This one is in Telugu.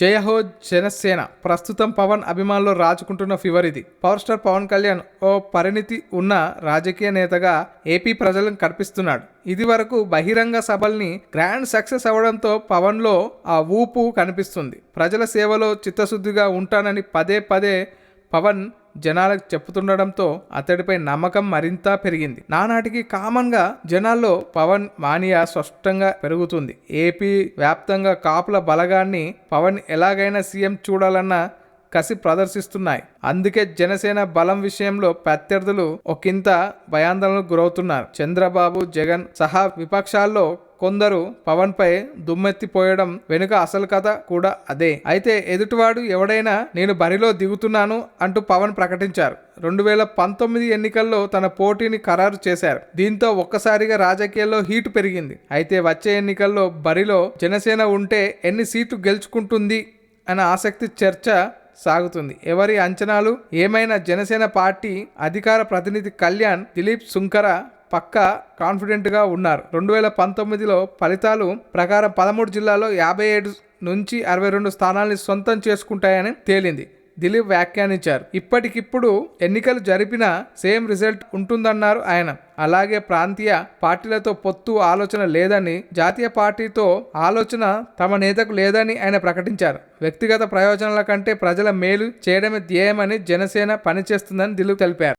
జయహో జనసేన. ప్రస్తుతం పవన్ అభిమానులు రాజుకుంటున్న ఫీవర్ ఇది. పవర్ స్టార్ పవన్ కళ్యాణ్ ఓ పరిణితి ఉన్న రాజకీయ నేతగా ఏపీ ప్రజలను కనిపిస్తున్నాడు. ఇది వరకు బహిరంగ సభల్ని గ్రాండ్ సక్సెస్ అవ్వడంతో పవన్లో ఆ ఊపు కనిపిస్తుంది. ప్రజల సేవలో చిత్తశుద్ధిగా ఉంటానని పదే పదే పవన్ జనాలకు చెప్పుతుండడంతో అతడిపై నమ్మకం మరింత పెరిగింది. నానాటికి కామన్గా జనాల్లో పవన్ మానియా స్పష్టంగా పెరుగుతుంది. ఏపీ వ్యాప్తంగా కాపుల బలగాన్ని పవన్ ఎలాగైనా సీఎం చూడాలన్న కసి ప్రదర్శిస్తున్నాయి. అందుకే జనసేన బలం విషయంలో ప్రత్యర్థులు ఒకంత భయాందోళనకు గురవుతున్నారు. చంద్రబాబు జగన్ సహా విపక్షాల్లో కొందరు పవన్ పై దుమ్మెత్తిపోయడం వెనుక అసలు కథ కూడా అదే. అయితే ఎదుటివాడు ఎవడైనా నేను బరిలో దిగుతున్నాను అంటూ పవన్ ప్రకటించారు. రెండు వేల పంతొమ్మిది ఎన్నికల్లో తన పోటీని ఖరారు చేశారు. దీంతో ఒక్కసారిగా రాజకీయాల్లో హీటు పెరిగింది. అయితే వచ్చే ఎన్నికల్లో బరిలో జనసేన ఉంటే ఎన్ని సీట్లు గెలుచుకుంటుంది అనే ఆసక్తి చర్చ సాగుతుంది. ఎవరి అంచనాలు? ఏమైనా జనసేన పార్టీ అధికార ప్రతినిధి కళ్యాణ్ దిలీప్ సుంకర పక్కా కాన్ఫిడెంట్గా ఉన్నారు. రెండు వేల పంతొమ్మిదిలో ఫలితాలు ప్రకారం పదమూడు జిల్లాల్లో యాభై ఏడు నుంచి అరవై రెండు స్థానాల్ని సొంతం చేసుకుంటాయని తేలింది. దిలీప్ వ్యాఖ్యానించారు. ఇప్పటికిప్పుడు ఎన్నికలు జరిపిన సేమ్ రిజల్ట్ ఉంటుందన్నారు ఆయన. అలాగే ప్రాంతీయ పార్టీలతో పొత్తు ఆలోచన లేదని జాతీయ పార్టీతో ఆలోచన తమ నేతకు లేదని ఆయన ప్రకటించారు. వ్యక్తిగత ప్రయోజనాల కంటే ప్రజల మేలు చేయడమే ధ్యేయమని జనసేన పనిచేస్తుందని దిలీప్ తెలిపారు.